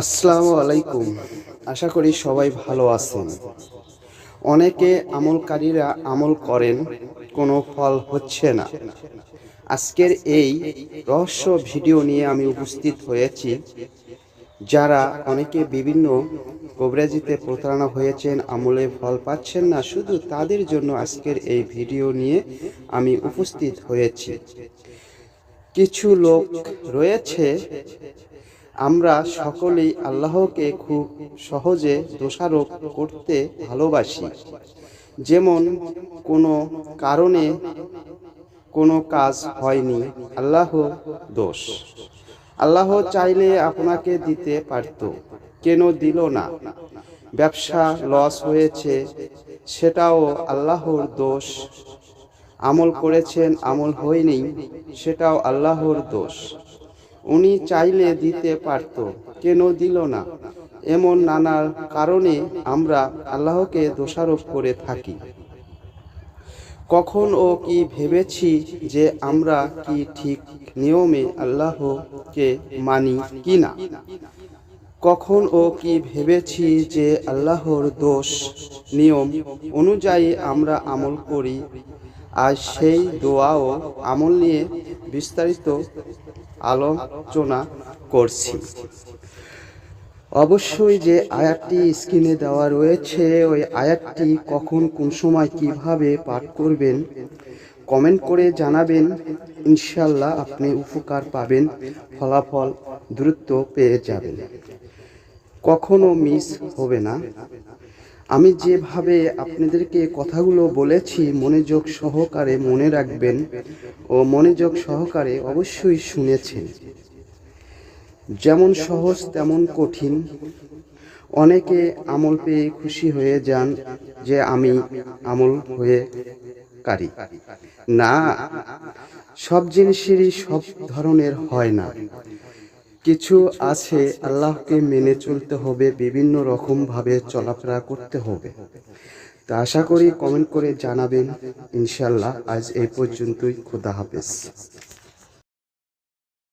আসসালামু আলাইকুম। আশা করি সবাই ভালো আছেন। অনেকে আমলকারীরা আমল করেন, কোনো ফল হচ্ছে না। আজকের এই রহস্য ভিডিও নিয়ে আমি উপস্থিত হয়েছি, যারা অনেকে বিভিন্ন কবরেজিতে প্রতারণা হয়েছেন, আমলে ফল পাচ্ছেন না, শুধু তাদের জন্য আজকের এই ভিডিও নিয়ে আমি উপস্থিত হয়েছি। কিছু লোক রয়েছে আমরা সকলেই আল্লাহকে খুব সহজে দোষারোপ করতে ভালোবাসি। যেমন কোনো কারণে কোনো কাজ হয়নি, আল্লাহ দোষ। আল্লাহ চাইলে আপনাকে দিতে পারত, কেন দিল না? ব্যবসা লস হয়েছে, সেটাও আল্লাহর দোষ। আমল করেছেন, আমল হয়নি, সেটাও আল্লাহর দোষ। উনি চাইলে দিতে পারত, কেন দিল না? এমন নানার কারণে আমরা আল্লাহকে দোষারোপ করে থাকি। কখন ও কি ভেবেছি যে আমরা কি ঠিক নিয়মে আল্লাহকে মানি কি না কখন ও কি ভেবেছি যে আল্লাহর দোষ নিয়ম অনুযায়ী আমরা আমল করি, আর সেই দোয়া ও আমল নিয়ে বিস্তারিত আলোচনা করছি। অবশ্যই যে আয়াতটি স্ক্রিনে দেওয়া রয়েছে, ওই আয়াতটি কখন, কোন সময় কীভাবে পাঠ করবেন, কমেন্ট করে জানাবেন। ইনশাল্লাহ আপনি উপকার পাবেন, ফলাফল দ্রুত পেয়ে যাবেন। কখনো মিস হবে না। আমি যেভাবে আপনাদেরকে কথাগুলো বলেছি মনোযোগ সহকারে মনে রাখবেন ও মনোযোগ সহকারে অবশ্যই শুনেছেন। যেমন সহজ তেমন কঠিন। অনেকে আমল পেয়ে খুশি হয়ে যান যে আমি আমল হয়ে কারি। না, সব জিনিসেরই সব ধরনের হয় না। কিছু আছে আল্লাহকে মেনে চলতে হবে, বিভিন্ন রকমভাবে চলাফেরা করতে হবে। তো আশা করি কমেন্ট করে জানাবেন। ইনশাল্লাহ আজ এই পর্যন্তই। খুদা হাফেজ।